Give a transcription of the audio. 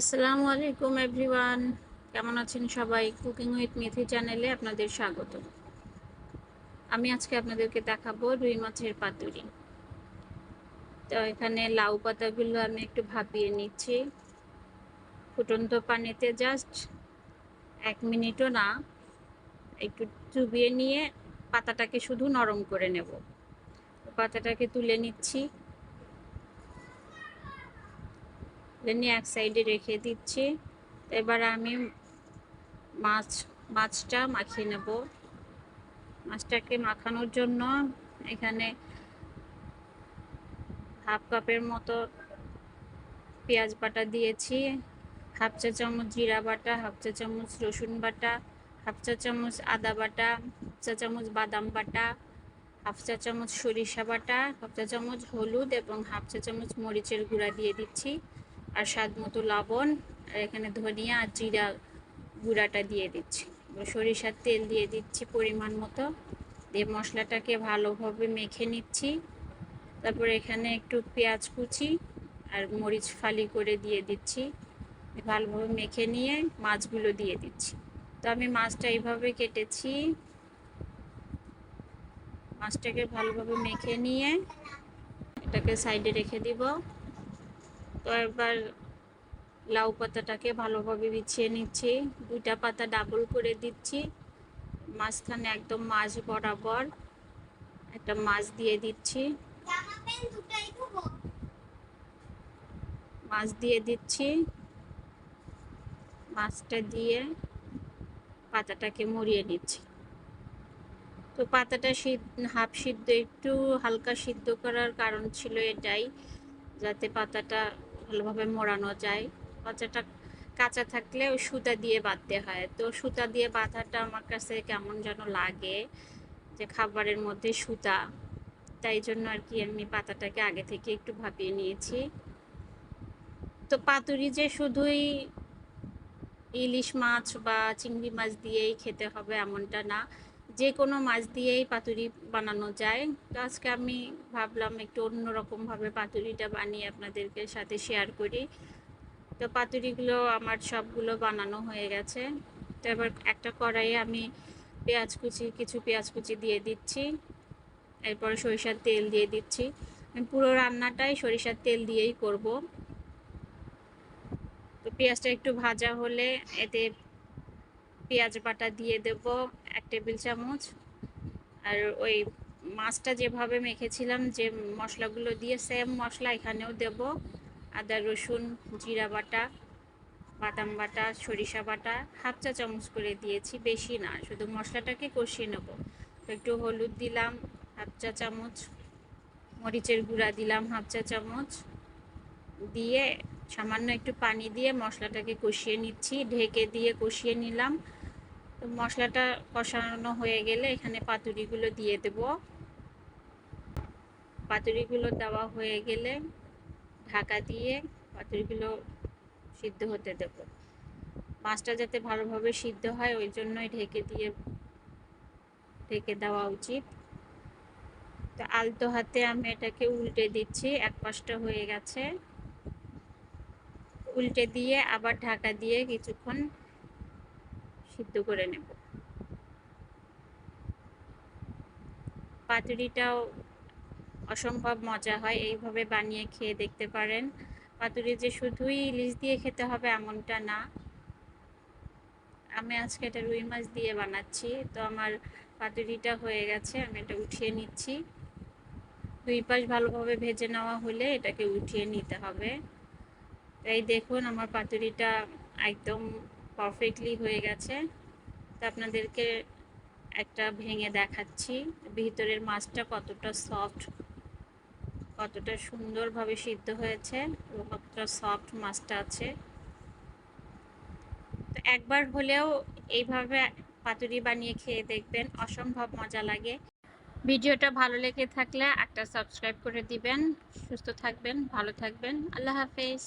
আসসালামু আলাইকুম এভরিওয়ান। কেমন আছেন সবাই? কুকিং উইথ মেথি চ্যানেলে আপনাদের স্বাগত। আমি আজকে আপনাদেরকে দেখাবো রুই মাছের পাতুরি। তো এখানে লাউ পাতাগুলো আমি একটু ভাপিয়ে নিচ্ছি। ফুটন্ত পানিতে জাস্ট এক মিনিটও না, একটু চুবিয়ে নিয়ে পাতাটাকে শুধু নরম করে নেব। পাতাটাকে তুলে নিচ্ছি। নিয়ে এক সাইডে রেখে দিচ্ছি। এবার আমি মাছ, মাছটা মাখিয়ে নেব। মাছটাকে মাখানোর জন্য এখানে হাফ কাপের মতো পেঁয়াজ বাটা দিয়েছি। হাফ চা চামচ জিরা বাটা, হাফ চা চামচ রসুন বাটা, হাফ চা চামচ আদা বাটা হাফ চা চামচ বাদাম বাটা, হাফ চা চামচ সরিষা বাটা, হাফ চা চামচ হলুদ এবং হাফ চা চামচ মরিচের গুঁড়া দিয়ে দিচ্ছি। আর স্বাদ মতো লবণ, আর এখানে ধনিয়া আর জিরা গুঁড়াটা দিয়ে দিচ্ছি। সরিষার তেল দিয়ে দিচ্ছি পরিমাণ মতো। দিয়ে মশলাটাকে ভালোভাবে মেখে নিচ্ছি। তারপর এখানে একটু পেঁয়াজ কুচি আর মরিচ ফালি করে দিয়ে দিচ্ছি। ভালোভাবে মেখে নিয়ে মাছগুলো দিয়ে দিচ্ছি। তো আমি মাছটা এইভাবে কেটেছি। মাছটাকে ভালোভাবে মেখে নিয়ে এটাকে সাইডে রেখে দিব। তো এবার লাউ পাতাটাকে ভালোভাবে বিছিয়ে নিচ্ছি। দুইটা পাতা ডাবল করে দিচ্ছি। মাঝখানে একদম মাছ বরাবর একটা মাছ দিয়ে দিচ্ছি। মাছ দিয়ে দিচ্ছি। মাছটা দিয়ে পাতাটাকে মরিয়ে নিচ্ছি। তো পাতাটা হাফ সিদ্ধ, একটু হালকা সিদ্ধ করার কারণ ছিল এটাই, যাতে পাতাটা ভালোভাবে মোড়ানো যায়। পাতাটা কাঁচা থাকলে ওই সুতা দিয়ে বাঁধতে হয়। তো সুতা দিয়ে বাঁধাটা আমার কাছে কেমন যেন লাগে যে খাবারের মধ্যে সুতা। তাই জন্য আর কি আমি পাতাটাকে আগে থেকে একটু ভাপিয়ে নিয়েছি। তো পাতুরি যে শুধুই ইলিশ মাছ বা চিংড়ি মাছ দিয়েই খেতে হবে এমনটা না। যে কোনো মাছ দিয়েই পাতুরি বানানো যায়। তো আজকে আমি ভাবলাম একটু অন্যরকমভাবে পাতুরিটা বানিয়ে আপনাদেরকে সাথে শেয়ার করি। তো পাতুরিগুলো আমার সবগুলো বানানো হয়ে গেছে। তো এবার একটা কড়াইয়ে আমি পেঁয়াজ কুচি, কিছু পেঁয়াজ কুচি দিয়ে দিচ্ছি। এরপর সরিষার তেল দিয়ে দিচ্ছি। আমি পুরো রান্নাটাই সরিষার তেল দিয়েই করব। তো পেঁয়াজটা একটু ভাজা হলে এতে পেঁয়াজ বাটা দিয়ে দেব, এক টেবিল চামচ। আর ওই মাছটা যেভাবে মেখেছিলাম, যে মশলাগুলো দিয়ে সেম মশলা এখানেও দেব। আদা, রসুন, জিরা বাটা, বাদাম বাটা, সরিষা বাটা, হাফ চা চামচ করে দিয়েছি, বেশি না, শুধু মশলাটাকে কষিয়ে নেব। একটু হলুদ দিলাম, হাফ চা চামচ। মরিচের গুঁড়া দিলাম, হাফ চা চামচ। দিয়ে সামান্য একটু পানি দিয়ে মশলাটাকে কষিয়ে নিচ্ছি, ঢেকে দিয়ে কষিয়ে নিলাম। তো মশলাটা কষানো হয়ে গেলে এখানে পাতুরিগুলো দিয়ে দেব। পাতুরিগুলো দেওয়া হয়ে গেলে ঢাকা দিয়ে পাতুরিগুলো সিদ্ধ হতে দেব। মাছটা যাতে ভালোভাবে সিদ্ধ হয়, ওই জন্যই ঢেকে দিয়ে, ঢেকে দেওয়া উচিত। তো আলতো হাতে আমি এটাকে উল্টে দিচ্ছি, এক পাশটা হয়ে গেছে। উল্টে দিয়ে আবার ঢাকা দিয়ে কিছুক্ষণ সিদ্ধ করে নেব। পাতুরিটাও অসম্ভব মজা হয়, এইভাবে বানিয়ে খেয়ে দেখতে পারেন। পাতুরি যে শুধুই ইলিশ দিয়ে খেতে হবে এমনটা না। আমি আজকে এটা রুই মাছ দিয়ে বানাচ্ছি, তো আমার পাতুরিটা হয়ে গেছে, আমি এটা উঠিয়ে নিচ্ছি। দুই পাশ ভালোভাবে ভেজে নেওয়া হলে এটাকে উঠিয়ে নিতে হবে। এই দেখুন, আমার পাতুরিটা একদম পারফেক্টলি হয়ে গেছে। তো আপনাদেরকে একটা ভেঙে দেখাচ্ছি। ভিতরের মাছটা কতটা সফট কতটা সুন্দরভাবে সিদ্ধ হয়েছে এবং কতটা সফট মাছটা আছে। তো একবার হলেও এইভাবে পাতুরি বানিয়ে খেয়ে দেখবেন, অসম্ভব মজা লাগে। ভিডিওটা ভালো লেগে থাকলে একটা সাবস্ক্রাইব করে দিবেন। সুস্থ থাকবেন, ভালো থাকবেন। আল্লাহ হাফেজ।